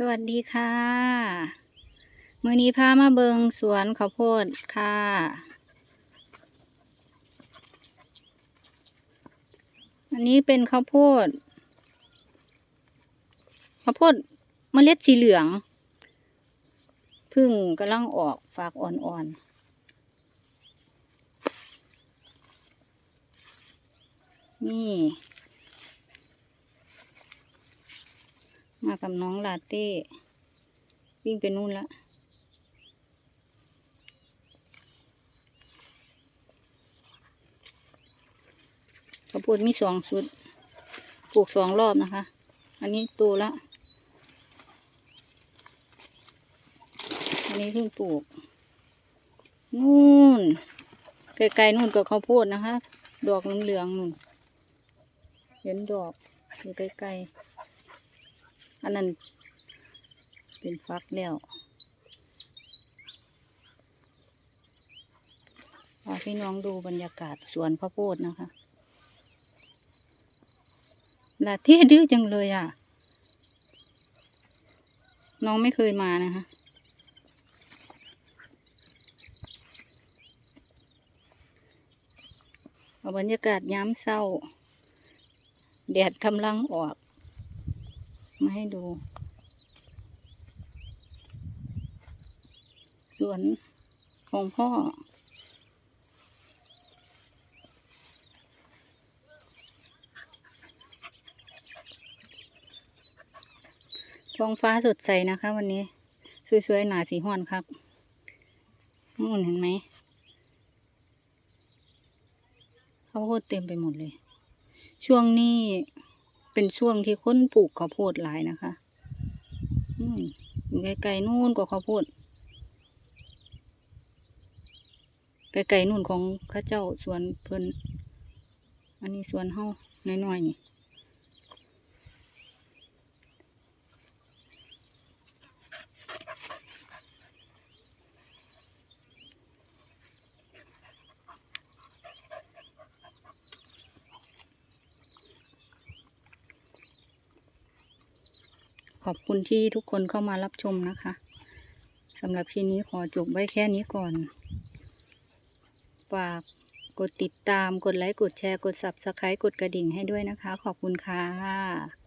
สวัสดีค่ะมื่อนี้พามาเบิงสวนข้าวโพดค่ะ อันนี้เป็นข้าวโพด ข้าวโพดเมล็ดสีเหลืองพึ่งกำลังออกฝากอ่อนๆนี่ มากับน้องลาเต้ วิ่งไปนู่นละข้าวโพดมีสองชุด ปลูกสองรอบนะคะ อันนี้โตละ อันนี้เพิ่งปลูก นู่น ไกลๆนู่นก็ข้าวโพดนะคะ ดอกเหลืองๆนู่น เห็นดอกอยู่ไกลๆ อันนั้นเป็นฟักแล้วพาพี่น้องดูบรรยากาศสวนข้าวโพดนะคะลาเท่ดื้อจังเลยอะ น้องไม่เคยมานะคะอาบรรยากาศย้ำเศร้า แดดกำลังออก มาให้ดู สวนของพ่อ ท้องฟ้าสดใสนะคะ วันนี้ สวยๆ หนาสีห้อนครับนู่นเห็นไหมข้าวโพดเต็มไปหมดเลย ช่วงนี้ เป็นช่วงที่คนปลูกข้าวโพดหลายนะคะอืมไกลๆนู่นก็ข้าวโพดไกลๆนู่นของข้าเจ้าสวนเพิ่นอันนี้สวนเฮาน้อยๆนี่ ขอบคุณที่ทุกคนเข้ามารับชมนะคะสำหรับคลิปนี้ขอจบไว้แค่นี้ก่อน ฝากกดติดตาม กดไลค์ กดแชร์ กด subscribe กดกระดิ่งให้ด้วยนะคะ ขอบคุณค่ะ